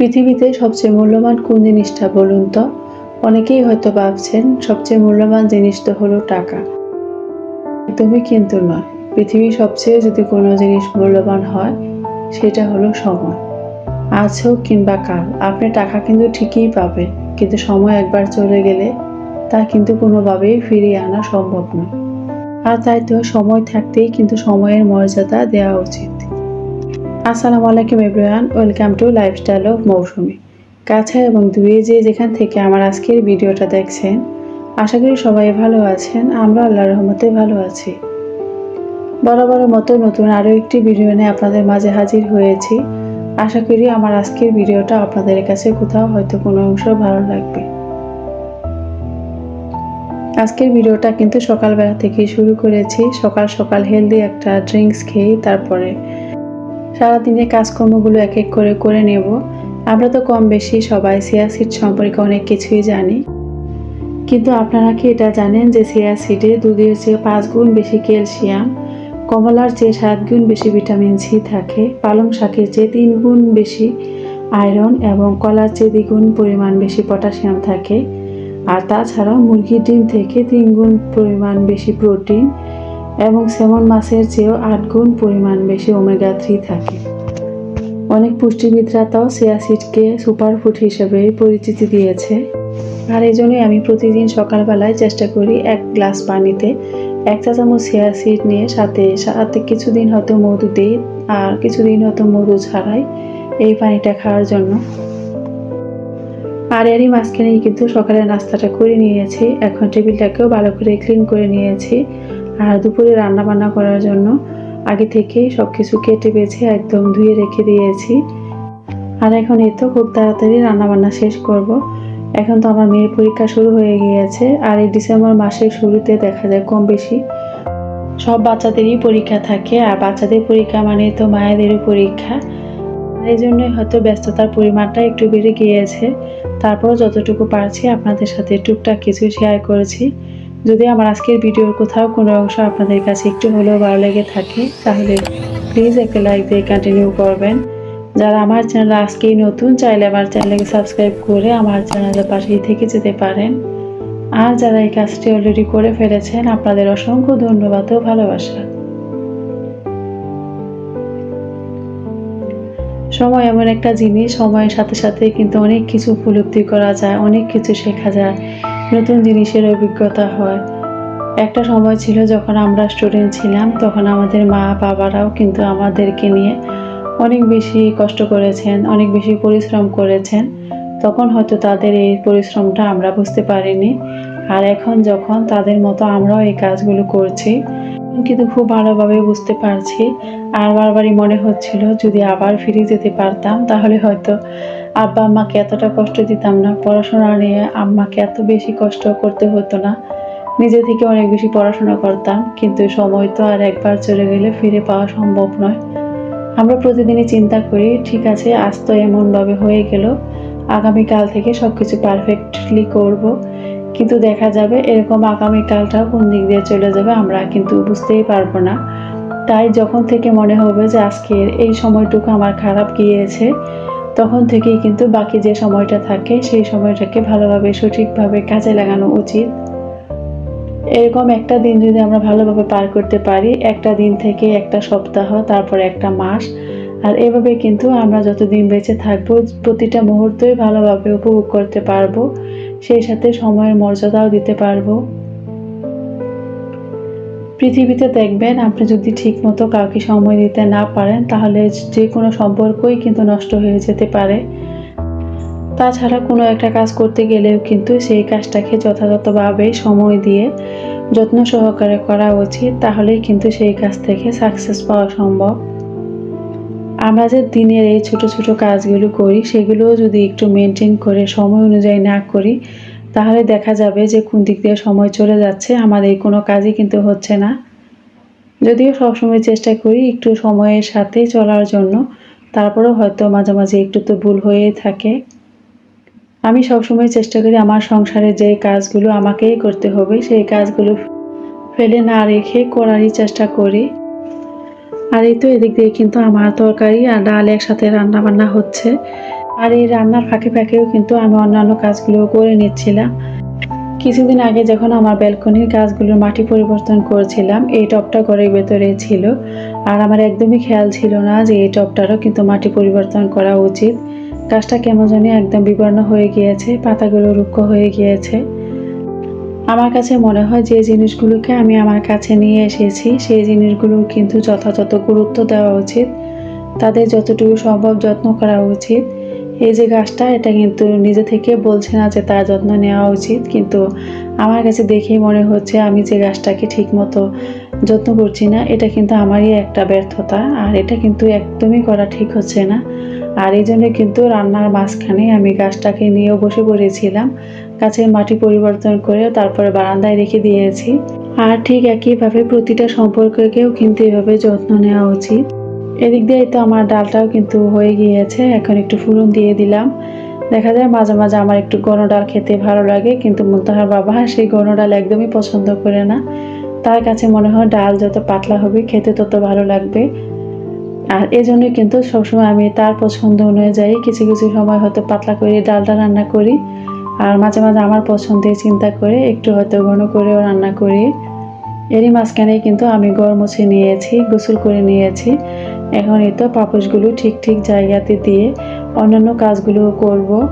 পৃথিবীতে সবচেয়ে মূল্যবান কোন জিনিসটা বলুন তো? অনেকেই হয়তো ভাবছেন সবচেয়ে মূল্যবান জিনিস তো হলো টাকা। একদমই কিন্তু নয়। পৃথিবীর সবচেয়ে যদি কোনো জিনিস মূল্যবান হয়, সেটা হলো সময়। আজ হোক কিংবা কাল, আপনি টাকা কিন্তু ঠিকই পাবেন, কিন্তু সময় একবার চলে গেলে তা কিন্তু কোনোভাবেই ফিরিয়ে আনা সম্ভব নয়। আর তাই তো সময় থাকতেই কিন্তু সময়ের মর্যাদা দেওয়া উচিত। আসসালামু আলাইকুম everyone, welcome to lifestyle of Moushumi. কাছে এবং দূরে যে যেখান থেকে আমার আজকের ভিডিওটা দেখছেন, আশা করি সবাই ভালো আছেন, আমরা আল্লাহ রহমতে ভালো আছি। বরাবরের মতো নতুন আরও একটি ভিডিও নিয়ে আপনাদের মাঝে হাজির হয়েছি। আশা করি আমার আজকের ভিডিওটা আপনাদের কাছে কোথাও হয়তো কোনো অংশ ভালো লাগবে। আজকের ভিডিওটা কিন্তু সকালবেলা থেকেই শুরু করেছি। সকাল সকাল হেলদি একটা ড্রিঙ্কস খেয়ে তারপরে সারাদিনের কাজকর্মগুলো এক এক করে করে নেব। আমরা তো কম বেশি সবাই সিয়া সিড সম্পর্কে অনেক কিছুই জানি। কিন্তু আপনারা কি এটা জানেন যে সিয়া সিডে দুধের চেয়ে পাঁচ গুণ বেশি ক্যালসিয়াম, কমলার চেয়ে সাত গুণ বেশি ভিটামিন সি থাকে, পালং শাকের চেয়ে তিন গুণ বেশি আয়রন এবং কলার চেয়ে দ্বিগুণ পরিমাণ বেশি পটাশিয়াম থাকে। আর তাছাড়াও মুরগির ডিম থেকে তিন গুণ পরিমাণ বেশি প্রোটিন এবং সেমন মাছের চেয়েও আট গুণ পরিমাণ বেশি ওমেগা থ্রি থাকে। অনেক পুষ্টিবিদরা তাও সিয়াসিডকে সুপারফুড হিসেবে পরিচিতি দিয়েছে। আর এই জন্যই আমি প্রতিদিন সকালবেলায় চেষ্টা করি এক গ্লাস পানিতে এক চা চামচ সিয়াসিড নিয়ে সাথে সাথে কিছুদিন হয়তো মধু দিই আর কিছুদিন হয়তো মধু ছাড়াই এই পানিটা খাওয়ার জন্য। আর এরই মাঝখানেই কিন্তু সকালে নাস্তাটা করে নিয়েছি। এখন টেবিলটাকেও ভালো করে ক্লিন করে নিয়েছি। আর দুপুরে রান্না বান্না করার জন্য আগে থেকেই সব কিছু কেটে বেছে একদম ধুয়ে রেখে দিয়েছি। আর এখন এই তো খুব তাড়াতাড়ি রান্নাবান্না শেষ করব। এখন তো আমার মেয়ের পরীক্ষা শুরু হয়ে গিয়েছে আর এই ডিসেম্বর মাসের শুরুতে দেখা যায় কম বেশি। সব বাচ্চাদেরই পরীক্ষা থাকে আর বাচ্চাদের পরীক্ষা মানে তো মায়েদেরও পরীক্ষা। এই জন্যই হয়তো ব্যস্ততার পরিমাণটা একটু বেড়ে গিয়েছে। তারপরও যতটুকু পারছি আপনাদের সাথে টুকটাক কিছু শেয়ার করেছি। যদি আমার আজকের ভিডিওর কোথাও কোনো অংশ আপনাদের কাছে একটু হলেও ভালো লেগে থাকে, তাহলে প্লিজ একটা লাইক দিয়ে কন্টিনিউ করবেন। যারা আমার চ্যানেল আজকেই নতুন, চাইলে আমার চ্যানেলকে সাবস্ক্রাইব করে আমার চ্যানেলের পাশেই থেকে যেতে পারেন। আর যারা এই কাজটি অলরেডি করে ফেলেছেন, আপনাদের অসংখ্য ধন্যবাদ ও ভালোবাসা। সময় এমন একটা জিনিস, সময়ের সাথে সাথে কিন্তু অনেক কিছু উপলব্ধি করা যায়, অনেক কিছু শেখা যায়। নতুন জিনিসের অভিজ্ঞতা হয়। একটা সময় ছিল যখন আমরা স্টুডেন্ট ছিলাম, তখন আমাদের মা বাবারাও কিন্তু আমাদেরকে নিয়ে অনেক বেশি কষ্ট করেছেন, অনেক বেশি পরিশ্রম করেছেন। তখন হয়তো তাদের এই পরিশ্রমটা আমরা বুঝতে পারিনি। আর এখন যখন তাদের মতো আমরাও এই কাজগুলো করছি কিন্তু খুব ভালোভাবে বুঝতে পারছি। আর বারবারই মনে হচ্ছিল যদি আবার ফিরে যেতে পারতাম, তাহলে হয়তো আব্বা আম্মাকে এতটা কষ্ট দিতাম না, পড়াশোনা নিয়ে আম্মাকে এত বেশি কষ্ট করতে হতো না। নিজে থেকে অনেক বেশি পড়াশোনা করতাম, কিন্তু সময় তো আর একবার চলে গেলে ফিরে পাওয়া সম্ভব নয়। আমরা প্রতিদিনই চিন্তা করি, ঠিক আছে, আজ তো এমনভাবে হয়ে গেল, আগামীকাল থেকে সব কিছু পারফেক্টলি করব। কিন্তু দেখা যাবে এরকম আগামীকালটাও কোন দিক দিয়ে চলে যাবে আমরা কিন্তু বুঝতেই পারব না। তাই যখন থেকে মনে হবে যে আজকের এই সময়টুকু আমার খারাপ গিয়েছে তখন থেকেই কিন্তু বাকি যে সময়টা থাকে, সেই সময়টাকে ভালোভাবে, সঠিকভাবে কাজে লাগানো উচিত। এরকম একটা দিন যদি আমরা ভালোভাবে পার করতে পারি, একটা দিন থেকে একটা সপ্তাহ, তারপর একটা মাস, আর এভাবে কিন্তু আমরা যতদিন বেঁচে থাকব, প্রতিটা মুহূর্তই ভালোভাবে উপভোগ করতে পারব, সেই সাথে সময়ের মর্যাদাও দিতে পারব। পৃথিবীতে দেখবেন, আপনি যদি ঠিক মতো কাউকে সময় দিতে না পারেন, তাহলে যে কোনো সম্পর্কই কিন্তু নষ্ট হয়ে যেতে পারে। তাছাড়া কোনো একটা কাজ করতে গেলেও কিন্তু সেই কাজটাকে যথাযথভাবে সময় দিয়ে যত্ন সহকারে করা উচিত, তাহলেই কিন্তু সেই কাজ থেকে সাকসেস পাওয়া সম্ভব। আমরা যে দিনের এই ছোট ছোট কাজগুলো করি, সেগুলোও যদি একটু মেনটেন করে, সময় অনুযায়ী না করি তাহলে দেখা যাবে যে কোন দিক দিয়ে সময় চলে যাচ্ছে। আমাদের কোনো কাজই কিন্তু হচ্ছে না। যদিও সবসময় চেষ্টা করি একটু সময়ের সাথে চলার জন্য। তারপরেও হয়তো মাঝে মাঝে একটু তো ভুল হয়েই থাকে। আমি সবসময় চেষ্টা করি আমার সংসারে যে কাজগুলো আমাকেই করতে হবে, সেই কাজগুলো ফেলে না রেখে করারই চেষ্টা করি। আর এই তো এদিক দিয়ে কিন্তু আমার তরকারি আর ডাল একসাথে রান্না বান্না হচ্ছে। আর এই রান্নার ফাঁকে ফাঁকেও কিন্তু আমি অন্যান্য কাজগুলো করে নিচ্ছিলাম। কিছুদিন আগে যখন আমার ব্যালকনির গাছগুলোর মাটি পরিবর্তন করেছিলাম, এই টবটা ঘরের ভেতরে ছিল। আর আমার একদমই খেয়াল ছিল না যে এই টবটারও কিন্তু মাটি পরিবর্তন করা উচিত। গাছটা কেমন জানি একদম বিবর্ণ হয়ে গিয়েছে, পাতাগুলো রুক্ষ হয়ে গিয়েছে। আমার কাছে মনে হয় যে জিনিসগুলোকে আমি আমার কাছে নিয়ে এসেছি, সেই জিনিসগুলো কিন্তু যথাযথ গুরুত্ব দেওয়া উচিত। তাদের যতটুকু সম্ভব যত্ন করা উচিত। এই যে গাছটা, এটা কিন্তু নিজে থেকে বলছে না যে তার যত্ন নেওয়া উচিত। কিন্তু আমার কাছে দেখেই মনে হচ্ছে আমি যে গাছটাকে ঠিক মতো যত্ন করছি না, এটা কিন্তু আমারই একটা ব্যর্থতা। আর এটা কিন্তু একদমই করা ঠিক হচ্ছে না। আর এই জন্য কিন্তু রান্নার মাঝখানে আমি গাছটাকে নিয়েও বসে পড়েছিলাম। গাছের মাটি পরিবর্তন করে তারপরে বারান্দায় রেখে দিয়েছি। আর ঠিক একইভাবে প্রতিটা সম্পর্ককেও কিন্তু এভাবে যত্ন নেওয়া উচিত। এদিক দিয়ে তো আমার ডালটাও কিন্তু হয়ে গিয়েছে। এখন একটু ফুরন দিয়ে দিলাম। দেখা যায় মাঝে মাঝে আমার একটু গণ ডাল খেতে ভালো লাগে, কিন্তু মুন্তাহার বাবা সেই গণ ডাল একদমই পছন্দ করে না। তার কাছে মনে হয় ডাল যত পাতলা হবে, খেতে তত ভালো লাগবে। আর এই জন্য কিন্তু সবসময় আমি তার পছন্দ অনুযায়ী কিছু কিছু সময় হয়তো পাতলা করে ডালটা রান্না করি। আর মাঝে মাঝে আমার পছন্দে চিন্তা করে একটু হয়তো ঘন করেও রান্না করি। এরই মাঝখানে কিন্তু আমি গড় মুছে নিয়েছি, গোসল করে নিয়েছি। এখন এই তো পাপোশগুলো ঠিক ঠিক জায়গাতে দিয়ে অন্যান্য কাজগুলো করব।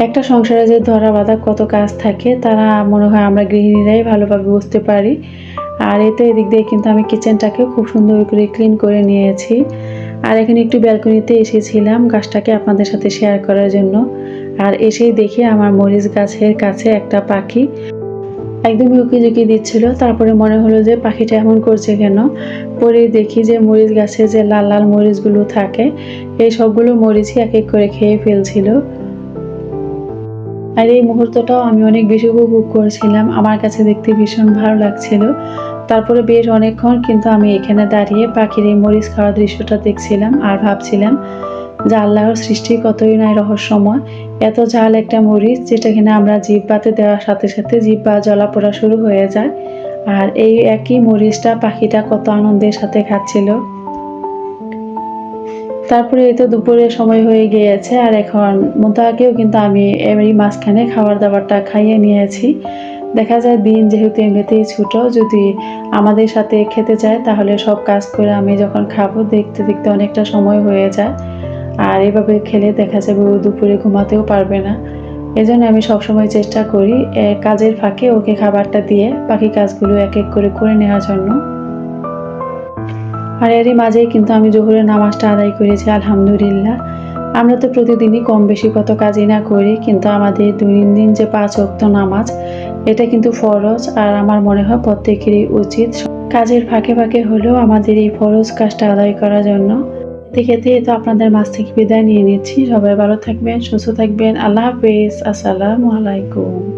একটা সংসারে যে ধরা বাঁধা কত কাজ থাকে, তারা মনে হয় আমরা গৃহিণীরাই ভালোভাবে বুঝতে পারি। আর এতে এদিক দিয়ে কিন্তু আমি কিচেনটাকে খুব সুন্দর করে ক্লিন করে নিয়েছি। আর এখানে একটু ব্যালকনিতে এসেছিলাম গাছটাকে আপনাদের সাথে শেয়ার করার জন্য। আর এসেই দেখি আমার মরিচ গাছের কাছে একটা পাখি। একদমই উকি ঝুঁকি দিচ্ছিল, তারপরে মনে হলো যে পাখিটা এমন করছে কেন? পরে দেখি যে মরিচ গাছে যে লাল লাল মরিচগুলো থাকে, এই সবগুলো মরিচই এক এক করে খেয়ে ফেলছিল। আর এই মুহূর্তটাও আমি অনেক বেশি উপভোগ করছিলাম, আমার কাছে দেখতে ভীষণ ভালো লাগছিল। তারপরে বেশ অনেকক্ষণ কিন্তু আমি এখানে দাঁড়িয়ে পাখির এই মরিচ খাওয়ার দৃশ্যটা দেখছিলাম আর ভাবছিলাম যে আল্লাহর সৃষ্টি কতই নাই রহস্যময়। এত ঝাল একটা মরিচ, যেটা কিনা আমরা জিব্বাতে দেওয়ার সাথে সাথে জিব্বা জলা পড়া শুরু হয়ে যায়। আর এই একই মরিচটা পাখিটা কত আনন্দের সাথে খাচ্ছিল। তারপরে এই তো দুপুরের সময় হয়ে গিয়েছে, আর এখন মোতাকেও কিন্তু আমি এবারই মাঝখানে খাবার দাবারটা খাইয়ে নিয়েছি। দেখা যায় দিন যেহেতু এমনিতেই ছোটো, যদি আমাদের সাথে খেতে যায় তাহলে সব কাজ করে আমি যখন খাব, দেখতে দেখতে অনেকটা সময় হয়ে যায়। আর এভাবে খেলে দেখা যাবে ও দুপুরে ঘুমাতেও পারবে না। এজন্য আমি সবসময় চেষ্টা করি কাজের ফাঁকে ওকে খাবারটা দিয়ে বাকি কাজগুলো এক এক করে করে নেওয়ার জন্য। আর এরই মাঝেই কিন্তু আমি জোহরের নামাজটা আদায় করেছি, আলহামদুলিল্লাহ। আমরা তো প্রতিদিনই কম বেশি কত কাজই না করি, কিন্তু আমাদের দৈনন্দিন যে পাঁচ অক্ত নামাজ, এটা কিন্তু ফরজ আর আমার মনে হয় প্রত্যেকেরই উচিত। কাজের ফাঁকে ফাঁকে হলেও আমাদের এই ফরজ কাজটা আদায় করার জন্য দেখে তো আপনাদের মাছ থেকে বিদায় নিয়ে নিচ্ছি। সবাই ভালো থাকবেন, সুস্থ থাকবেন। আল্লাহ হাফেজ। আসসালামু আলাইকুম।